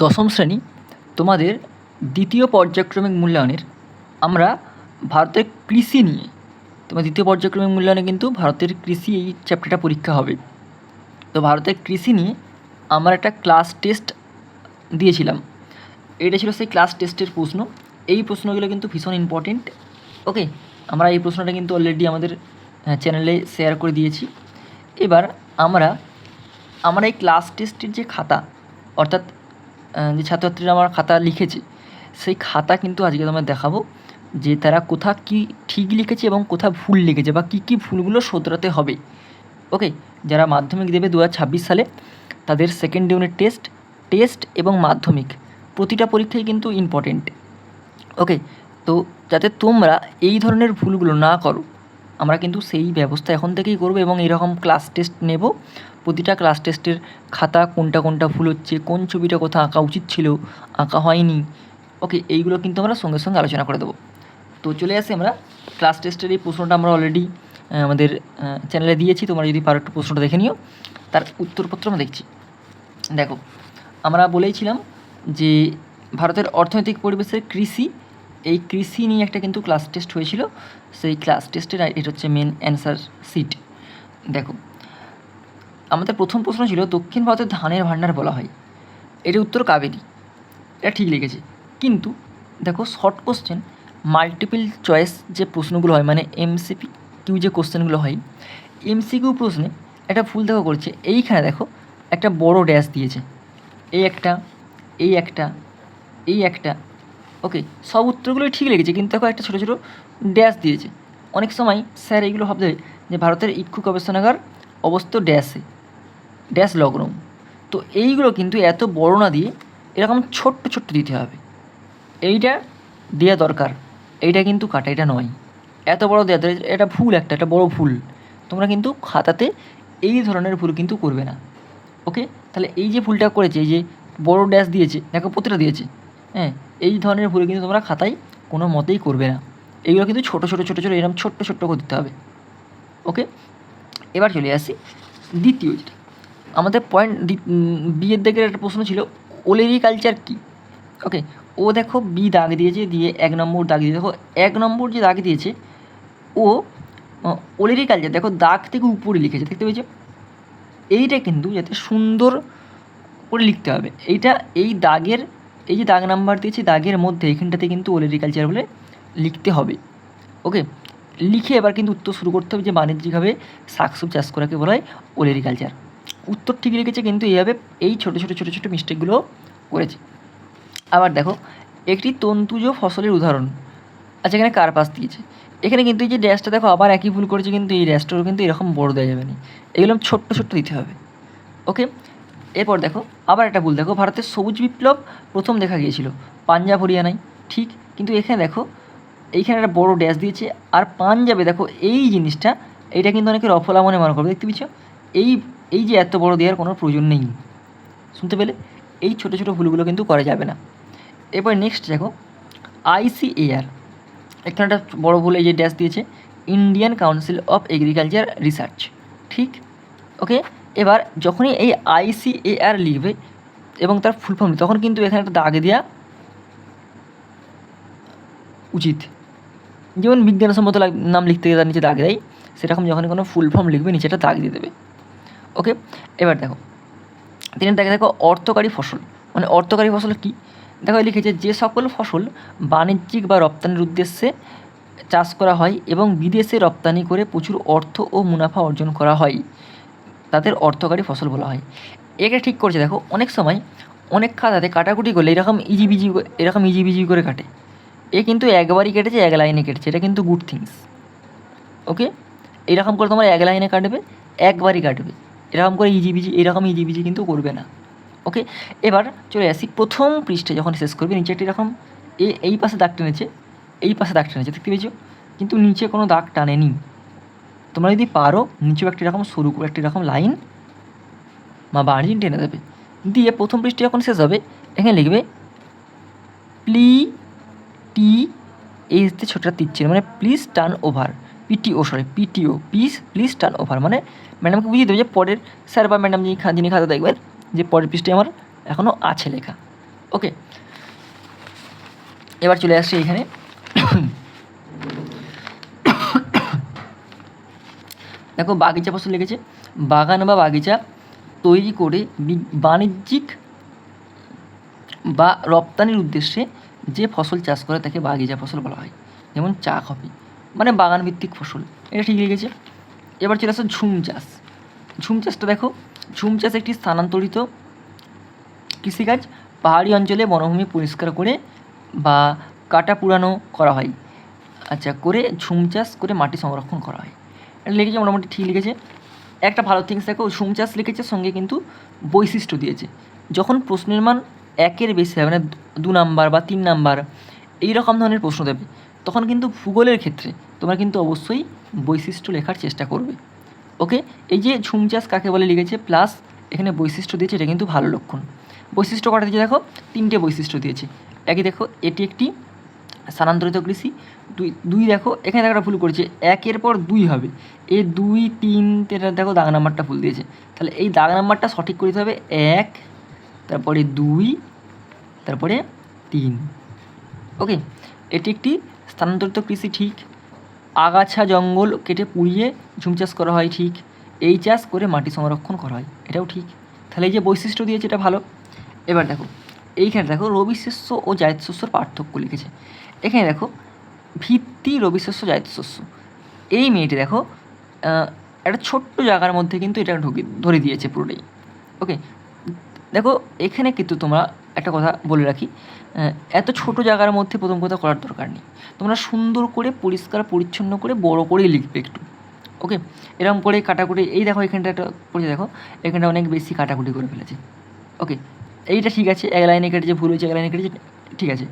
দশম শ্রেণি, তোমাদের দ্বিতীয় পর্যায়ক্রমিক মূল্যায়নের, আমরা ভারতের কৃষি নিয়ে তোমার দ্বিতীয় পর্যায়ক্রমিক মূল্যায়নে কিন্তু ভারতের কৃষি এই চ্যাপ্টারটা পরীক্ষা হবে। তো ভারতের কৃষি নিয়ে আমরা একটা ক্লাস টেস্ট দিয়েছিলাম। এটা ছিল সেই ক্লাস টেস্টের প্রশ্ন। এই প্রশ্নগুলো কিন্তু ভীষণ ইম্পর্টেন্ট ওকে আমরা এই প্রশ্নটা কিন্তু অলরেডি আমাদের চ্যানেলে শেয়ার করে দিয়েছি। এবার আমরা আমরা এই ক্লাস টেস্টের যে খাতা, অর্থাৎ যে ছাত্রছাত্রীরা আমার খাতা লিখেছে, সেই খাতা কিন্তু আজকে তোমায় দেখাবো যে তারা কোথা কি ঠিক লিখেছে এবং কোথা ভুল লিখেছে বা কী কী ভুলগুলো শোধরাতে হবে। ওকে যারা মাধ্যমিক দেবে দু হাজার ছাব্বিশ সালে, তাদের সেকেন্ড ইউনিট টেস্ট টেস্ট এবং মাধ্যমিক, প্রতিটা পরীক্ষাই কিন্তু ইম্পর্টেন্ট ওকে তো যাতে তোমরা এই ধরনের ভুলগুলো না করো, আমরা কিন্তু সেই ব্যবস্থা এখন থেকেই করব এবং এরকম ক্লাস টেস্ট নেব। প্রতিটা ক্লাস টেস্টের খাতা কোনটা কোনটা ভুল হচ্ছে, কোন ছবিটা কোথা আঁকা উচিত ছিল, আঁকা হয়নি ওকে এইগুলো কিন্তু আমরা সঙ্গে সঙ্গে আলোচনা করে দেবো। তো চলে আসি আমরা ক্লাস টেস্টের এই প্রশ্নটা আমরা অলরেডি আমাদের চ্যানেলে দিয়েছি, তোমরা যদি পারো একটু প্রশ্নটা দেখে নিও। তার উত্তরপত্র আমরা দেখছি। দেখো, আমরা বলেইছিলাম যে ভারতের অর্থনৈতিক পরিবেশের কৃষি, এই কৃষি নিয়ে একটা কিন্তু ক্লাস টেস্ট হয়েছিল। সেই ক্লাস টেস্টের এটা হচ্ছে মেন অ্যান্সার সিট দেখো আমাদের প্রথম প্রশ্ন ছিল, দক্ষিণ ভারতের ধানের ভাণ্ডার বলা হয়। এর উত্তর কাবেরী। এটা ঠিক লিখেছে। কিন্তু দেখো শর্ট কোশ্চেন মাল্টিপল চয়েস যে প্রশ্নগুলো হয় মানে এমসিপি কিউ যে কোশ্চেনগুলো হয় এমসিকিউ প্রশ্নে একটা ভুল দেখো করছে। এইখানে দেখো, একটা বড় ড্যাশ দিয়েছে। এই একটা এই একটা এই একটা। ওকে সব উত্তরগুলোই ঠিক লেগেছে কিন্তু দেখো একটা ছোটো ছোটো ড্যাশ দিয়েছে। অনেক সময় স্যার এইগুলো ভাবতে যে ভারতের ইক্ষু গবেষণাগার অবস্থিত ড্যাশে ড্যাশ লগ্নম তো এইগুলো কিন্তু এত বড় না দিয়ে এরকম ছোট্ট ছোট্ট দিতে হবে। এইটা দেওয়া দরকার। এইটা কিন্তু কাটা এটা নয়। এত বড় দেওয়া দরকার, এটা ভুল একটা একটা বড় ভুল তোমরা কিন্তু খাতাতে এই ধরনের ভুল কিন্তু করবে না। ওকে? তাহলে এই যে ভুলটা করেছে এই যে বড় ড্যাশ দিয়েছে দেখো প্রতিটা দিয়েছে। হ্যাঁ এই ধরনের ভুল কিন্তু তোমরা খাতায় কোনো মতেই করবে না। এইগুলো কিন্তু ছোটো ছোটো ছোটো ছোটো এরকম ছোট্ট ছোট্ট করে দিতে হবে। ওকে? এবার চলে আসি দ্বিতীয় যেটা। আমাদের পয়েন্ট বিয়ের দিকের একটা প্রশ্ন ছিল, ওলেরি কালচার কী? ওকে ও দেখো বি দাগ দিয়েছে, দিয়ে এক নম্বর দাগ দিয়ে দেখো, এক নম্বর যে দাগ দিয়েছে, ও ওলেরি কালচার দেখো দাগ থেকে উপরে লিখেছে, দেখতে পেয়েছ? এইটা কিন্তু যাতে সুন্দর করে লিখতে হবে। এইটা, এই দাগের, এই যে দাগ নাম্বার দিয়েছে, দাগের মধ্যে এখানটাতে কিন্তু ওলেরিকালচার বলে লিখতে হবে। ওকে লিখে এবার কিন্তু উত্তর শুরু করতে হবে যে বাণিজ্যিকভাবে শাকসবজি চাষ করাকে বলা হয় ওলেরিকালচার উত্তর ঠিক লিখেছে, কিন্তু এইভাবে এই ছোটো ছোটো ছোটো ছোটো মিস্টেকগুলো করেছে। আবার দেখো, একটি তন্তুজ ফসলের উদাহরণ। আচ্ছা এখানে কার্পাস দিয়েছে? এখানে কিন্তু এই যে ড্যাশটা দেখো, আবার একই ভুল করেছে, কিন্তু এই ড্যাশটারও কিন্তু এরকম বড় দেওয়া যাবে না। এগুলো ছোট্ট ছোট্ট দিতে হবে। ওকে এরপর দেখো, আবার একটা ভুল দেখো, ভারতের সবুজ বিপ্লব প্রথম দেখা গিয়েছিল, পাঞ্জাব, হরিয়ানায়। ঠিক? কিন্তু এখানে দেখো, এইখানে একটা বড় ড্যাশ দিয়েছে, আর পাঞ্জাবে দেখো, এই জিনিসটা, এইটা কিন্তু অনেকে রফলা মনে মনে করবে, দেখতে পাচ্ছ? এই এই যে এত বড় দেওয়ার কোনো প্রয়োজন নেই। শুনতে পেলে? এই ছোটো ছোটো ভুলগুলো কিন্তু করা যাবে না। এরপর নেক্সট দেখো আইসিএআর এখানে একটা বড় ভুল এই যে ড্যাশ দিয়েছে Indian council of agriculture research ঠিক? ওকে এবার যখনই এই আইসিএআর লিখবে এবং তার ফুল ফর্ম তখন কিন্তু এখানে একটা দাগ দেওয়া উচিত। যেমন বিজ্ঞানসম্মত নাম লিখতে গিয়ে তার নিচে দাগ দেয়, সেরকম যখন কোনো ফুল ফর্ম লিখবে, নিচে একটা দাগ দিয়ে দেবে। ওকে, এবার দেখো। তিনি দেখে দেখো অর্থকারী ফসল। মানে অর্থকারী ফসল কি? দেখো লিখেছে, যে সকল ফসল বাণিজ্যিক বা রপ্তানির উদ্দেশ্যে চাষ করা হয় এবং বিদেশে রপ্তানি করে প্রচুর অর্থ ও মুনাফা অর্জন করা হয়, তাদের অর্থকারী ফসল বলা হয়। এটা ঠিক করছে, দেখো, অনেক সময় অনেক খাতাতে কাটাকুটি করলে এরকম ইজি বিজি এরকম ইজি বিজি করে কাটে। এ কিন্তু একবারই কেটেছে, এক লাইনে কেটেছে। এটা কিন্তু গুড থিংস ওকে? এরকম করে তোমার এক লাইনে কাটবে, একবারই কাটবে। এরকম করে ইজি বিজি এরকম ইজি বিজি কিন্তু করবে না। ওকে এবার চলে আসি প্রথম পৃষ্ঠে, যখন শেষ করবে, নিচে একটি এরকম এই পাশে দাগ টেনেছে এই পাশে দাগ টেনেছে দেখতে পেয়েছ? কিন্তু নিচে কোনো দাগ টানেনি। তোমরা যদি পারো, নিচেও একটি এরকম সরু করে একটি এরকম লাইন বা বার্জিন টেনে দেবে। দিয়ে প্রথম পৃষ্ঠে যখন শেষ হবে, এখানে লিখবে প্লি টি এই ছোটটা তীর মানে please turn over PTO sorry PTO piece please turn over মানে ম্যাডামকে বুঝিয়ে দেবে যে পরের স্যার বা ম্যাডাম যিনি যিনি খাতা দেখবেন, যে পরের পিসটি আমার এখনও আছে লেখা। ওকে এবার চলে আসছি এখানে। দেখো, বাগিচা ফসল লিখেছে, বাগান বা বাগিচা তৈরি করে বাণিজ্যিক বা রপ্তানির উদ্দেশ্যে যে ফসল চাষ করে, তাকে বাগিচা ফসল বলা হয়। যেমন চা, কফি। মানে বাগান ভিত্তিক ফসল। এটা ঠিক লিখেছে। এবার চলে আসো ঝুম চাষ। ঝুম চাষটা দেখো, ঝুম চাষ একটি স্থানান্তরিত কৃষিকাজ। পাহাড়ি অঞ্চলে বনভূমি পরিষ্কার করে বা কাটা পুরানো করা হয়। আচ্ছা করে ঝুম চাষ করে মাটি সংরক্ষণ করা হয়। এটা লিখেছে, মোটামুটি ঠিক লিখেছে। একটা ভালো থিংস দেখো, ঝুম চাষ লিখেছে, সঙ্গে কিন্তু বৈশিষ্ট্য দিয়েছে। যখন প্রশ্নের মান একের বেশি হবে মানে দু নাম্বার বা তিন নাম্বার এই রকম ধরনের প্রশ্ন দেবে। তখন কিন্তু ভূগোলের ক্ষেত্রে তোমরা কিন্তু অবশ্যই বৈশিষ্ট্য লেখার চেষ্টা করবে। ওকে? এই যে ঝুম চাষ কাকে বলে লিখেছে, প্লাস এখানে বৈশিষ্ট্য দিয়েছে, এটা কিন্তু ভালো লক্ষণ। বৈশিষ্ট্য কটা দিয়েছে দেখো? তিনটে বৈশিষ্ট্য দিয়েছে। একই দেখো, এটি একটি স্থানান্তরিত কৃষি, দুই দুই দেখো, এখানে একটা ভুল করেছে, একের পর দুই হবে। এই দুই, তিন, এটা দেখো দাগ নাম্বারটা ভুল দিয়েছে। তাহলে এই দাগ নাম্বারটা সঠিক করে দিতে হবে, এক, তারপরে দুই, তারপরে তিন। ওকে? এটি একটি স্থানান্তরিত কৃষি ঠিক। আগাছা, জঙ্গল কেটে পুড়িয়ে ঝুম চাষ করা হয় ঠিক। এই চাষ করে মাটি সংরক্ষণ করা হয়, এটাও ঠিক। তাহলে এই যে বৈশিষ্ট্য দিয়েছে এটা ভালো। এবার দেখো, এইখানে দেখো রবি শস্য ও জায়দ শস্যর পার্থক্য লিখেছে। এখানে দেখো, ভিত্তি রবি শস্য জায়দ শস্য। এই মেয়েটি দেখো একটা ছোট্ট জায়গার মধ্যে কিন্তু এটা ঢুকে, ধরে দিয়েছে পুরোটাই। ওকে, দেখো, এখানে কিন্তু তোমরা একটা কথা বলে রাখি এত ছোট জায়গার মধ্যে প্রথম কথা করার দরকার নেই। তোমরা সুন্দর করে, পরিষ্কার, পরিচ্ছন্ন করে, বড় করেই লিখবে একটু ওকে এরকম করে কাটাকুটি, এই দেখো এখানটা একটা পড়ে দেখো, এখানটা অনেক বেশি কাটাকুটি করে ফেলেছে ওকে এইটা ঠিক আছে, এক লাইনে কেটেছে, ভুল হয়েছে, এক লাইনে কেটেছে, ঠিক আছে।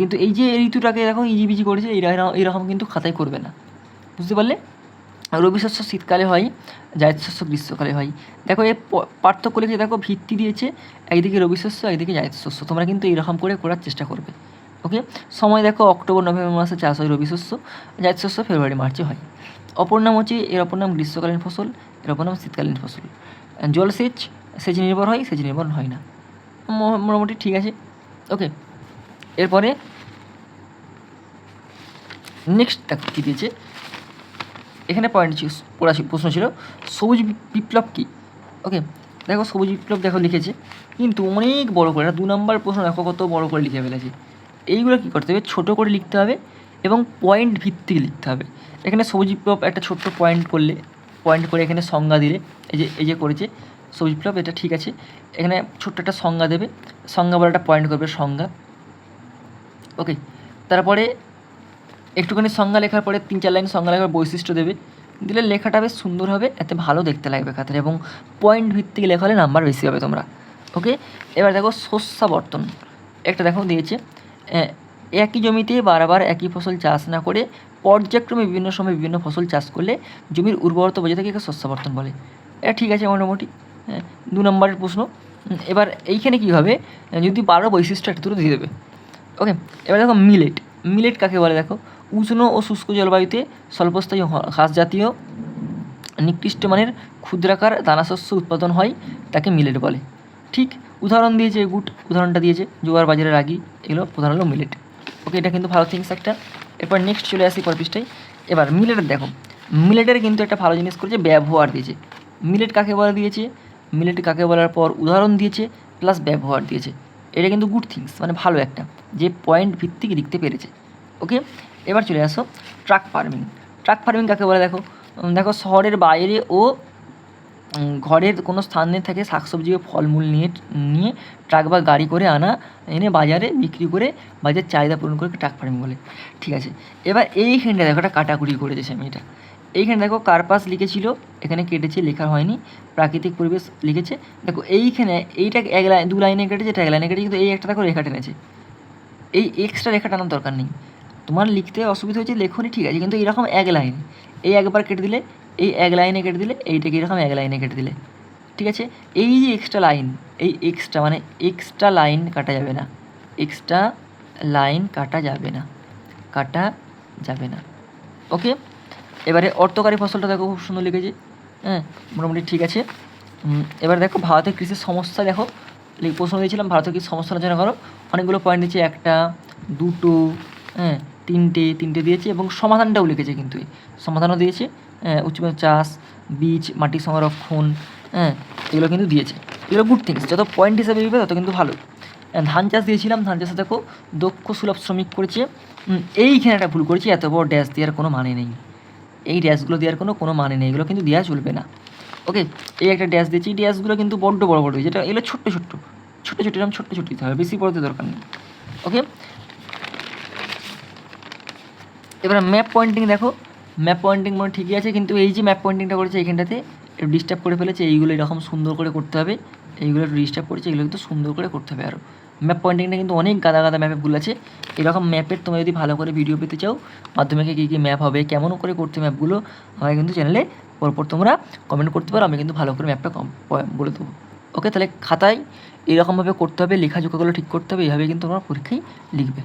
কিন্তু এই যে ঋতুটাকে দেখো ইজি বিজি করেছে এইরকম এইরকম কিন্তু খাতায় করবে না, বুঝতে পারলে? রবি শস্য শীতকালে হয়, জায়দ শস্য গ্রীষ্মকালে হয়। দেখো প- পার্থক্য লিখে দেখো? ভিত্তি দিয়েছে। একদিকে রবি শস্য, একদিকে জায়দ শস্য। তোমরা কিন্তু এইরকম করে করার চেষ্টা করবে। ওকে? সময় দেখো, অক্টোবর, নভেম্বর মাসে চাষ হয় রবি শস্য। জায়দ শস্য ফেব্রুয়ারি, মার্চে হয়। অপর নাম হচ্ছে, এর অপর নাম গ্রীষ্মকালীন ফসল, এর অপর নাম শীতকালীন ফসল। জলসেচ সেচ নির্ভর হয়, সেচ নির্ভর হয় না। মোটামুটি ঠিক আছে। ওকে? এরপরে নেক্সট দেখো কী দিয়েছে। এখানে পয়েন্ট প্রশ্ন ছিল, সবুজ বিপ্লব কী? ওকে দেখো সবুজ বিপ্লব দেখো লিখেছে, কিন্তু অনেক বড় করে দু নম্বর প্রশ্ন, দেখো কত বড় করে লিখে ফেলেছে। এইগুলো কী করতে হবে? ছোটো করে লিখতে হবে এবং পয়েন্ট ভিত্তিক লিখতে হবে। এখানে সবুজ বিপ্লব একটা ছোট্ট পয়েন্ট করলে পয়েন্ট করে এখানে সংজ্ঞা দিলে, এই যে এই যে করেছে, সবুজ বিপ্লব, এটা ঠিক আছে। এখানে ছোট্ট একটা সংজ্ঞা দেবে, সংজ্ঞা বলে একটা পয়েন্ট করবে, সংজ্ঞা। ওকে তারপরে একটুখানি সংজ্ঞা লেখার পরে তিন চার লাইন সংজ্ঞা লেখার বৈশিষ্ট্য দেবে। দিলে লেখাটা বেশ সুন্দর হবে এতে ভালো দেখতে লাগবে খাতায় এবং পয়েন্ট ভিত্তিক লেখা হলে নাম্বার বেশি হবে তোমরা। ওকে এবার দেখো শস্যাবর্তন একটা দেখো দিয়েছে একই জমিতে বারবার একই ফসল চাষ না করে পর্যায়ক্রমে বিভিন্ন সময় বিভিন্ন ফসল চাষ করলে জমির উর্বরতা বজায় থাকে শস্যাবর্তন বলে। এটা ঠিক আছে মোটামুটি হ্যাঁ, দু নম্বরের প্রশ্ন। এবার এইখানে কী হবে? যদি বারো বৈশিষ্ট্য একটা দুটো দিয়ে দেবে। ওকে এবার দেখো মিলেট মিলেট কাকে বলে দেখো? উষ্ণ ও শুষ্ক জলবায়ুতে স্বল্পস্থায়ী ঘাস জাতীয় নিকৃষ্ট মানের ক্ষুদ্রাকার দানাশস্য উৎপাদন হয়, তাকে মিলেট বলে। ঠিক উদাহরণ দিয়েছে গুড উদাহরণটা দিয়েছে জোয়ার, বাজারে, রাগি, এগুলো প্রধান হলো মিলেট। ওকে, এটা কিন্তু ভালো থিংস একটা। এরপর নেক্সট চলে আসি পর পৃষ্ঠায়। এবার মিলেটের দেখো। মিলেটের কিন্তু একটা ভালো জিনিস করেছে, ব্যবহার দিয়েছে। মিলেট কাকে বলে দিয়েছে? মিলেট কাকে বলার পর উদাহরণ দিয়েছে প্লাস ব্যবহার দিয়েছে। এটা কিন্তু গুড থিংস মানে ভালো একটা, যে পয়েন্ট ভিত্তিক লিখতে পেরেছে। ওকে এবার চলে আসো ট্রাক ফার্মিং ট্রাক ফার্মিং কাকে বলে দেখো? দেখো শহরের বাইরে ও ঘরের কোনো স্থানে থেকে শাকসবজি ও ফলমূল নিয়ে নিয়ে ট্রাক বা গাড়ি করে আনা, এনে বাজারে বিক্রি করে বাজার চাহিদা পূরণ করে ট্রাক ফার্মিং বলে। ঠিক আছে, এবার এইখানটা দেখো, একটা কাটাকুটি করে দিয়েছে আমি এটা এইখানে দেখো কার্পাস লিখেছিল, এখানে কেটেছে, লেখা হয়নি, প্রাকৃতিক পরিবেশ লিখেছে। দেখো এইখানে এইটা এক লাইন দু লাইনে কেটেছে, এটা এক লাইনে কেটেছে, কিন্তু এই একটা দেখো রেখা টেনেছে। এই এক্সট্রা রেখা টানার দরকার নেই। তোমার লিখতে অসুবিধা হয়েছে, লেখনি, ঠিক আছে। কিন্তু এরকম এক লাইন, এই একবার কেটে দিলে, এই এক লাইনে কেটে দিলে, এইটাকে এরকম এক লাইনে কেটে দিলে, ঠিক আছে? এই যে এক্সট্রা লাইন এই এক্সট্রা মানে এক্সট্রা লাইন কাটা যাবে না। এক্সট্রা লাইন কাটা যাবে না। কাটা যাবে না। ওকে এবারে অর্থকারী ফসলটা দেখো, খুব সুন্দর লিখেছে। হ্যাঁ মোটামুটি ঠিক আছে। এবার দেখো ভারতের কৃষির সমস্যা দেখো। প্রশ্ন দিয়েছিলাম ভারতের কি সমস্যা আলোচনা করো। অনেকগুলো পয়েন্ট দিয়েছে, একটা, দুটো হ্যাঁ তিনটে তিনটে দিয়েছে এবং সমাধানটাও লিখেছে কিন্তু। সমাধানও দিয়েছে হ্যাঁ, উচ্চমানের চাষ বীজ মাটি সংরক্ষণ হ্যাঁ এগুলো কিন্তু দিয়েছে। এগুলো গুড থিংস যত পয়েন্ট হিসাবে দিবে তত কিন্তু ভালো। হ্যাঁ, ধান চাষ দিয়েছিলাম ধান চাষে দেখো দক্ষ সুলভ শ্রমিক করেছে। এইখানে একটা ভুল করেছি এত বড় ড্যাশ দেওয়ার কোনো মানে নেই। এই ড্যাশগুলো দেওয়ার কোনো কোনো মানে নেই এগুলো কিন্তু দেওয়া চলবে না। ওকে এই একটা ড্যাশ দিয়েছি এই ড্যাশগুলো কিন্তু বড্ড বড় বড় যেটা এগুলো ছোট্ট ছোট্ট। ছোটো ছোটো এরকম ছোট্ট ছোট্ট দিতে হবে বেশি বড় দরকার নেই। ওকে এবার ম্যাপ পয়েন্টিং দেখো। ম্যাপ পয়েন্টিং মনে ঠিকই আছে, কিন্তু এই যে ম্যাপ পয়েন্টিংটা করেছে এইখানটাতে একটু ডিস্টার্ব করে ফেলেছে, এইগুলো এরকম সুন্দর করে করতে হবে। এইগুলো একটু ডিস্টার্ব করেছে, এগুলো কিন্তু সুন্দর করে করতে হবে আরও ম্যাপ পয়েন্টিংটা কিন্তু অনেক গাদা গাদা ম্যাপে ভুল আছে। এরকম ম্যাপের তোমরা যদি ভালো করে ভিডিও পেতে চাও, মাধ্যমিকে কী কী ম্যাপ হবে, কেমন করে করতে ম্যাপগুলো আমাকে কিন্তু চ্যানেলে পরপর তোমরা কমেন্ট করতে পারো, আমি কিন্তু ভালো করে ম্যাপটা বলে দেবো। ওকে তাহলে খাতায় এরকমভাবে করতে হবে, লেখাজোখাগুলো ঠিক করতে হবে এইভাবে কিন্তু তোমরা পরীক্ষায় লিখবে।